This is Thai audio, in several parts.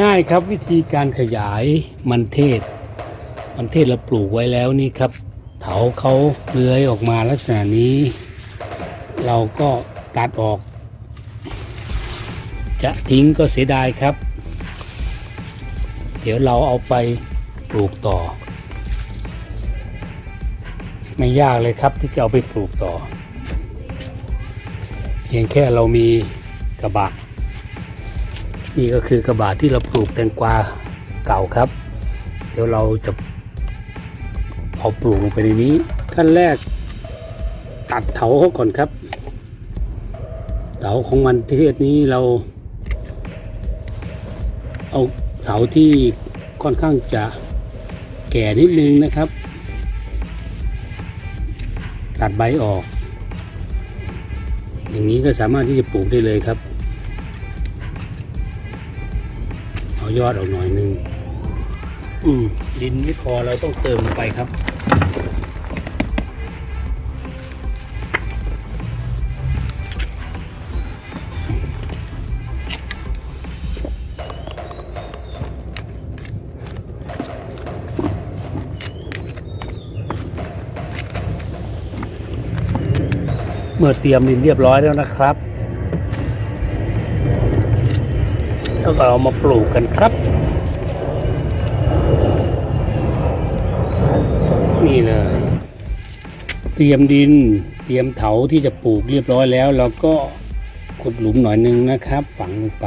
ง่ายๆครับวิธีการขยายมันเทศ มันเทศเราปลูกไว้แล้วนี่ครับเถาเขาเลื้อยออกมาลักษณะนี้ เราก็ตัดออก จะทิ้งก็เสียดายครับ เดี๋ยวเราเอาไปปลูกต่อ ไม่ยากเลยครับที่จะเอาไปปลูกต่อ เพียงแค่เรามีกระบะ นี่ก็คือกระบะที่เราปลูกแตงกวาเก่าครับ เดี๋ยวเราจะเอาปลูกลงไปในนี้ขั้นแรกตัดเถาเขาก่อนครับ เถาของมันเทศนี้เรา เอาเถาที่ค่อนข้างจะแก่นิดนึงนะครับ ตัดใบออก อย่างนี้ก็สามารถที่จะปลูกได้เลยครับ ยอดออกหน่อยหนึง อืมดินไม่พอเราต้องเติมลงไปครับเมื่อเตรียมดินเรียบร้อยแล้วนะครับ แล้วก็เอามาปลูกกันครับ นี่เลย เตรียมดิน เตรียมเถาที่จะปลูกเรียบร้อยแล้วเราก็ขุดหลุมหน่อยหนึงนะครับ ฝังลงไป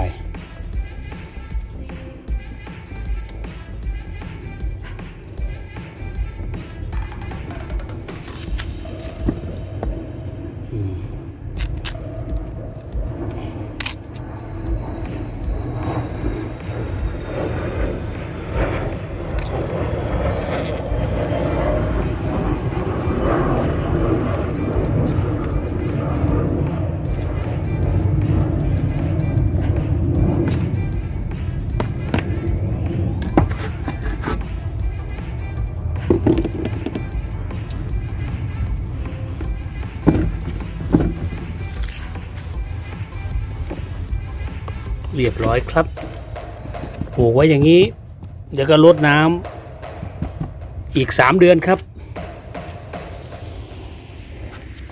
เรียบร้อยครับปลูกไว้อย่างนี้ เดี๋ยวก็ลดน้ำอีกสามเดือนครับ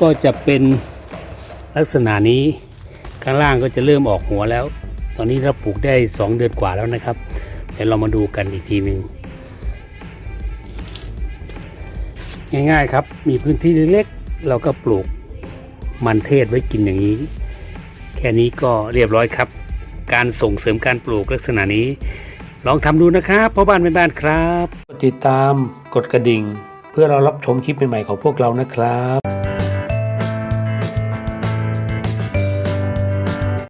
ก็จะเป็นลักษณะนี้ข้างล่างก็จะเริ่มออกหัวแล้ว ตอนนี้เราปลูกได้สองเดือนกว่าแล้วนะครับเดี๋ยวเรามาดูกันอีกทีหนึ่งง่ายๆครับ มีพื้นที่เล็กๆเราก็ปลูกมันเทศไว้กินอย่างนี้ แค่นี้ก็เรียบร้อยครับ การส่งเสริมการปลูกลักษณะนี้ ลองทำดูนะครับพ่อบ้านแม่บ้านครับ กดติดตามกดกระดิ่ง เพื่อเรารับชมคลิปใหม่ๆของพวกเรานะครับ